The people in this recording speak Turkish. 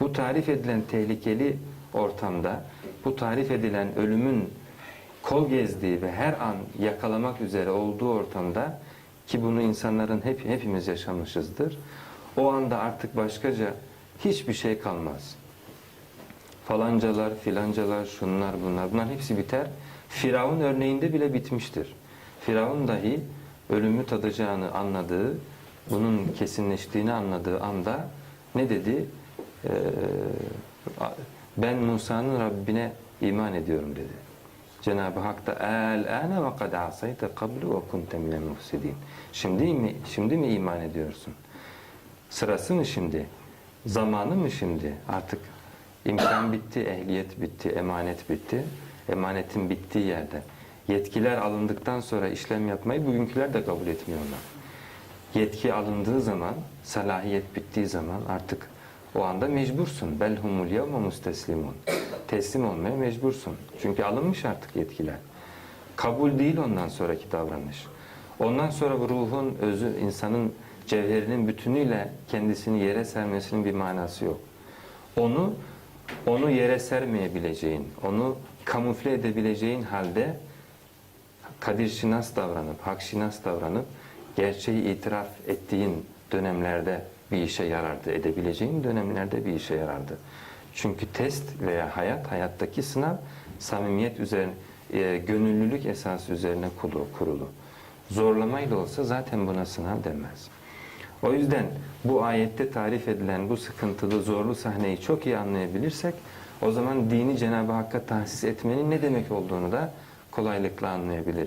Bu tarif edilen tehlikeli ortamda, bu tarif edilen ölümün kol gezdiği ve her an yakalamak üzere olduğu ortamda ki bunu insanların hep hepimiz yaşamışızdır. O anda artık başkaca hiçbir şey kalmaz. Falancalar, filancalar, şunlar bunlar bunlar hepsi biter. Firavun örneğinde bile bitmiştir. Firavun dahi ölümü tadacağını anladığı, bunun kesinleştiğini anladığı anda ne dedi? Ee, ben Musa'nın Rabbine iman ediyorum dedi. Cenab-ı Hak da el ane ve kad asayte kablu ve kunte minel mufsidin. Şimdi mi şimdi mi iman ediyorsun? Sırası mı şimdi? Zamanı mı şimdi? Artık imkan bitti, ehliyet bitti, emanet bitti. Emanetin bittiği yerde. Yetkiler alındıktan sonra işlem yapmayı bugünküler de kabul etmiyorlar. Yetki alındığı zaman, salahiyet bittiği zaman artık o anda mecbursun. Belhumul yevme musteslimun. Teslim olmaya mecbursun. Çünkü alınmış artık yetkiler. Kabul değil ondan sonraki davranış. Ondan sonra bu ruhun özü, insanın cevherinin bütünüyle kendisini yere sermesinin bir manası yok. Onu onu yere sermeyebileceğin, onu kamufle edebileceğin halde kadir şinas davranıp, hak şinas davranıp gerçeği itiraf ettiğin dönemlerde bir işe yarardı. Edebileceğin dönemlerde bir işe yarardı. Çünkü test veya hayat, hayattaki sınav samimiyet üzerine, e, gönüllülük esası üzerine kurulu. kurulu. Zorlamayla olsa zaten buna sınav denmez. O yüzden bu ayette tarif edilen bu sıkıntılı, zorlu sahneyi çok iyi anlayabilirsek o zaman dini Cenab-ı Hakk'a tahsis etmenin ne demek olduğunu da kolaylıkla anlayabiliriz.